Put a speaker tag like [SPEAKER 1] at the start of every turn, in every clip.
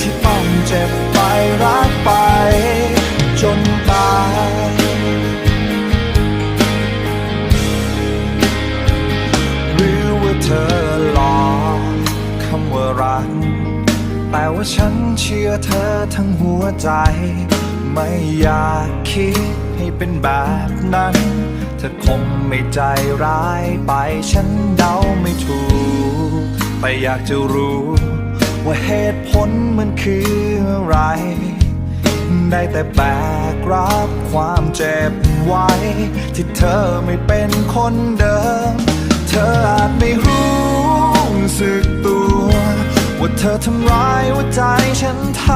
[SPEAKER 1] ที่ต้องเจ็บไปรักไป จนตายหรือว่าเธอหลอกคำว่ารักแต่ว่าฉันเชื่อเธอทั้งหัวใจ ไม่อยากคิดให้เป็นแบบนั้น เธอคงไม่ใจร้ายไปฉันเดาไม่ถูก แต่อยากจะรู้ ตุผลมันคืออะไร ได้แต่แบกรับความเจ็บไว้ ที่เธอไม่เป็นคนเดิม เธออาจไม่รู้สึกตัว ว่าเธอทำร้ายหัวใจฉันเท่า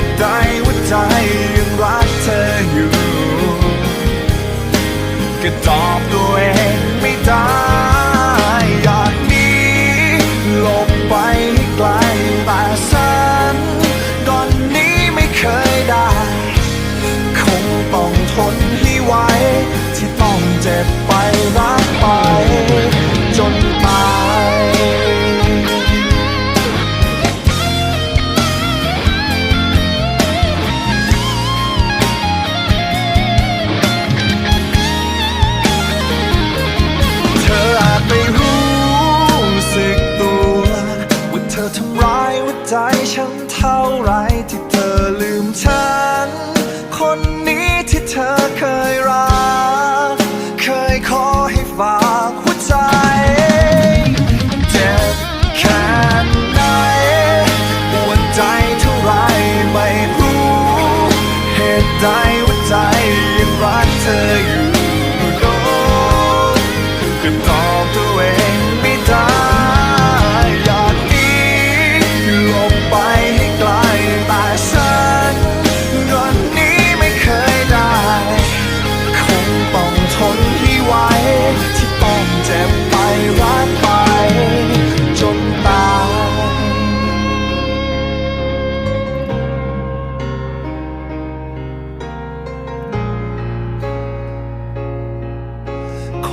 [SPEAKER 1] ตุใดว่าใจยังรักเธออยู่ ก็ตอบตัวเอง อทำร้ายหัวใจฉันเท่าไรที่เธอลืมฉัน คนนี้ที่เธอเคย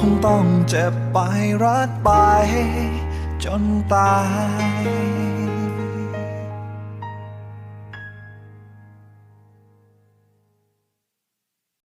[SPEAKER 1] งต้องเจ็บไปรักไป จนตาย